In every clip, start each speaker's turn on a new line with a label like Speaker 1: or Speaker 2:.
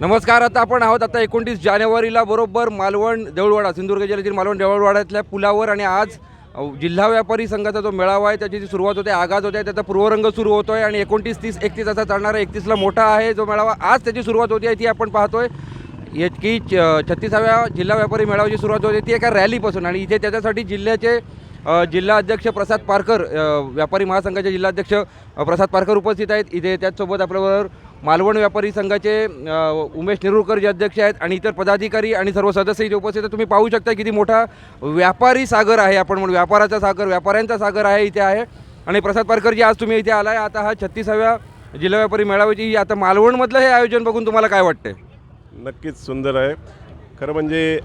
Speaker 1: नमस्कार आता आपण आहोत आता एकोणतीस जानेवारीला बरोबर मालवण देऊळवाडा सिंधुदुर्ग जिल्ह्यातील मालवण देऊळवाड्यातल्या पुलावर आणि आज जिल्हा व्यापारी संघाचा जो मेळावा आहे त्याची जी सुरुवात होते आगाज होते त्याचा पूर्वरंग सुरू होतो आहे आणि एकोणतीस तीस एकतीस असा चालणारा एकतीसला मोठा आहे जो मेळावा आज त्याची सुरुवात होती आहे ती आपण पाहतोय. की छ- छत्तीसाव्या जिल्हा व्यापारी मेळाव्याची सुरुवात होते ती एका रॅलीपासून आणि इथे त्याच्यासाठी जिल्ह्याचे जिल्हा अध्यक्ष प्रसाद पारकर व्यापारी महासंघाचे जिल्हाध्यक्ष प्रसाद पारकर उपस्थित आहेत. इथे त्याचसोबत आपल्याबरोबर मालवण व्यापारी संघाचे उमेश नेरुरकर जे अध्यक्ष आहेत आणि इतर पदाधिकारी आणि सर्व सदस्य इथे उपस्थित आहेत. तुम्ही पाहू शकता किती मोठा व्यापारी सागर आहे आपण म्हणून. व्यापाराचा सागर व्यापाऱ्यांचा सागर आहे इथे आहे. आणि प्रसाद पारकरजी आज तुम्ही इथे आलाय. आता हा छत्तीसाव्या जिल्हा व्यापारी मेळाव्याची ही आता मालवणमधलं हे आयोजन बघून तुम्हाला काय वाटतं
Speaker 2: नक्कीच सुंदर आहे. खरं म्हणजे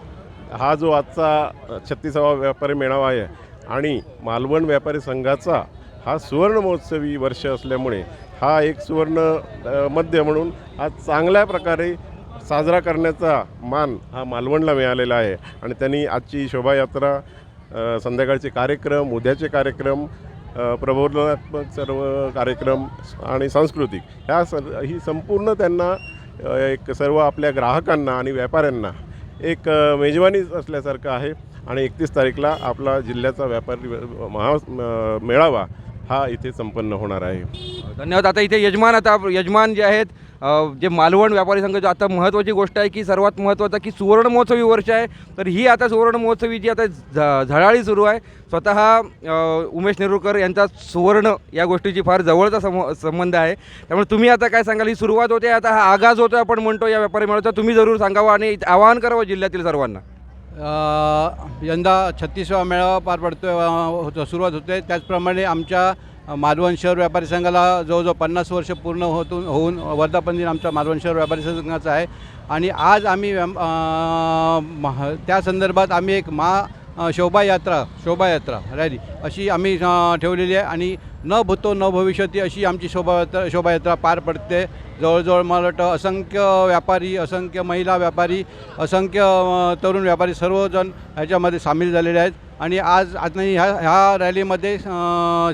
Speaker 2: हा जो आजचा छत्तीसावा व्यापारी मेळावा आहे आणि मालवण व्यापारी संघाचा हा सुवर्ण महोत्सवी वर्ष असल्यामुळे हा एक सुवर्ण मध्य म्हणून हा चांगल्या प्रकारे साजरा करण्याचा मान हा मालवणला मिळालेला आहे. आणि त्यांनी आजची शोभायात्रा संध्याकाळचे कार्यक्रम उद्याचे कार्यक्रम प्रबोधनात्मक सर्व कार्यक्रम आणि सांस्कृतिक ह्या सर ही संपूर्ण त्यांना एक सर्व आपल्या ग्राहकांना आणि व्यापाऱ्यांना एक मेजवानी असल्यासारखं आहे. आणि एकतीस तारीखला आपला जिल्ह्याचा व्यापारी महा मेळावा हा इथे संपन्न होणार आहे.
Speaker 1: धन्यवाद. आता इथे यजमान आता यजमान जे आहेत अ, जे मालवण व्यापारी संघाची आता महत्त्वाची गोष्ट आहे की सर्वात महत्त्वाचं की सुवर्ण महोत्सवी वर्ष आहे तर ही आता सुवर्ण महोत्सवी जी आता झ झळाळी सुरू आहे. स्वतः अ, उमेश नेरुरकर यांचा सुवर्ण या गोष्टीची फार जवळचा सम संबंध आहे. त्यामुळे तुम्ही आता काय सांगाल? ही सुरुवात होते आता हा आगाज होतो आपण म्हणतो या व्यापारी मेळाचा तुम्ही जरूर सांगावं आणि आवाहन करावं जिल्ह्यातील सर्वांना.
Speaker 3: यंदा छत्तीसवा मेळावा पार पडतो होतो सुरुवात होते. त्याचप्रमाणे आमच्या मालवण शहर व्यापारी संघाला जवळजवळ पन्नास वर्ष पूर्ण होतून होऊन वर्धापन दिन आमचा मालवण शहर व्यापारी संघाचा आहे. आणि आज आम्ही महा- त्या संदर्भात आम्ही एक मा शोभायात्रा शोभायात्रा रॅली अशी आम्ही ठेवलेली आहे. आणि न भूतो न भविष्यती अशी आमची शोभायात्रा शोभायात्रा पार पडते. जवळजवळ मला वाटतं असंख्य व्यापारी असंख्य महिला व्यापारी असंख्य तरुण व्यापारी सर्वजण ह्याच्यामध्ये सामील झालेले आहेत. आणि आज आता ह्या ह्या रॅलीमध्ये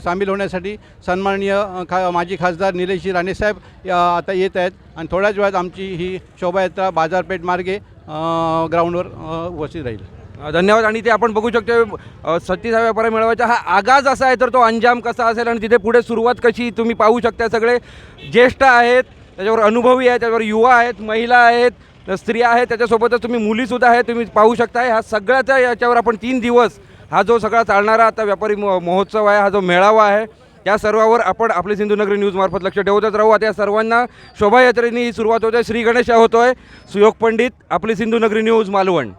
Speaker 3: सामील होण्यासाठी सन्माननीय खा माजी खासदार निलेशजी राणेसाहेब आता येत आहेत. आणि थोड्याच वेळात आमची ही शोभायात्रा बाजारपेठ मार्गे ग्राउंडवर उपस्थित राहील.
Speaker 1: धन्यवाद. आणि ते आपण बघू शकतो सत्तीसा व्यापारी मेळाव्याचा हा आगाज असा आहे तर तो अंजाम कसा असेल आणि तिथे पुढे सुरुवात कशी तुम्ही पाहू शकता. सगळे ज्येष्ठ आहेत त्याच्यावर अनुभवी आहेत त्याच्यावर युवा आहेत महिला आहेत स्त्रिया आहेत त्याच्यासोबतच तुम्ही मुलीसुद्धा आहेत तुम्ही पाहू शकताय. हा सगळ्याचा याच्यावर आपण तीन दिवस हा जो सगळा चालणारा आता व्यापारी महोत्सव आहे हा जो मेळावा आहे या सर्वावर आपण आपले सिंधुनगरी न्यूजमार्फत लक्ष ठेवतच राहू. आता या सर्वांना शोभायात्रेने ही सुरुवात होते श्री गणेश होतोय सुयोग पंडित आपली सिंधुनगरी न्यूज मालवण.